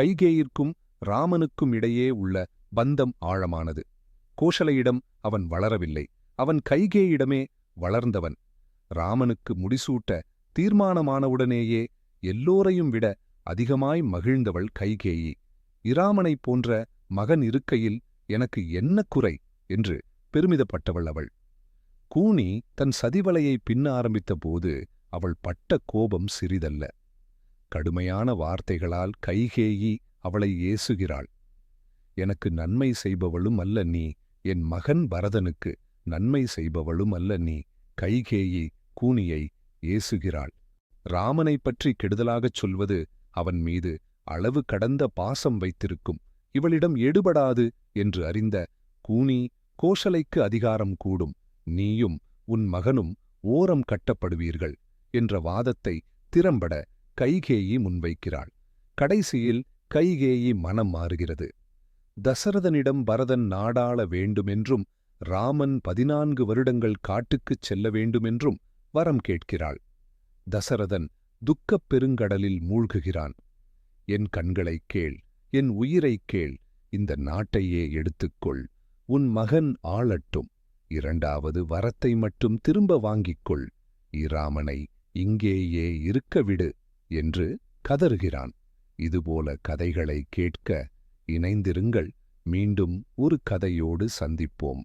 கைகேயிற்கும் ராமனுக்கும் இடையே உள்ள பந்தம் ஆழமானது. கோஷலையிடம் அவன் வளரவில்லை. அவன் கைகேயிடமே வளர்ந்தவன். ராமனுக்கு முடிசூட்ட தீர்மானமானவுடனேயே எல்லோரையும் விட அதிகமாய் மகிழ்ந்தவள் கைகேயி. இராமனைப் போன்ற மகன் இருக்கையில் எனக்கு என்ன குறை? என்று பெருமிதப்பட்டவள் அவள். கூனி தன் சதிவலையை பின்ன ஆரம்பித்த போது அவள் பட்ட கோபம் சிறிதல்ல. கடுமையான வார்த்தைகளால் கைகேயி அவளை ஏசுகிறாள். எனக்கு நன்மை செய்பவளும் அல்ல நீ என் மகன் பரதனுக்கு நன்மை செய்பவளும் அல்ல நீ கைகேயி கூனியை ஏசுகிறாள். ராமனைப் பற்றி கெடுதலாகச் சொல்வது அவன் மீது அளவு கடந்த பாசம் வைத்திருக்கும். இவளிடம் எடுபடாது என்று அறிந்த கூனி கோஷலைக்கு அதிகாரம் கூடும். நீயும் உன் மகனும் ஓரம் கட்டப்படுவீர்கள் என்ற வாதத்தை திறம்பட கைகேயி முன்வைக்கிறாள். கடைசியில் கைகேயி மனம் மாறுகிறது. தசரதனிடம் பரதன் நாடாள வேண்டுமென்றும் ராமன் பதினான்கு வருடங்கள் காட்டுக்குச் செல்ல வேண்டுமென்றும் வரம் கேட்கிறாள். தசரதன் துக்கப் பெருங்கடலில் மூழ்குகிறான். என் கண்களைக் கேள் என் உயிரைக் கேள் இந்த நாட்டையே எடுத்துக்கொள் உன் மகன் ஆளட்டும். இரண்டாவது வரத்தை மட்டும் திரும்ப வாங்கிக் கொள். இராமனை இங்கேயே இருக்க விடு. என்று கதறுகிறான். இதுபோல கதைகளை கேட்க இணைந்திருங்கள். மீண்டும் ஒரு கதையோடு சந்திப்போம்.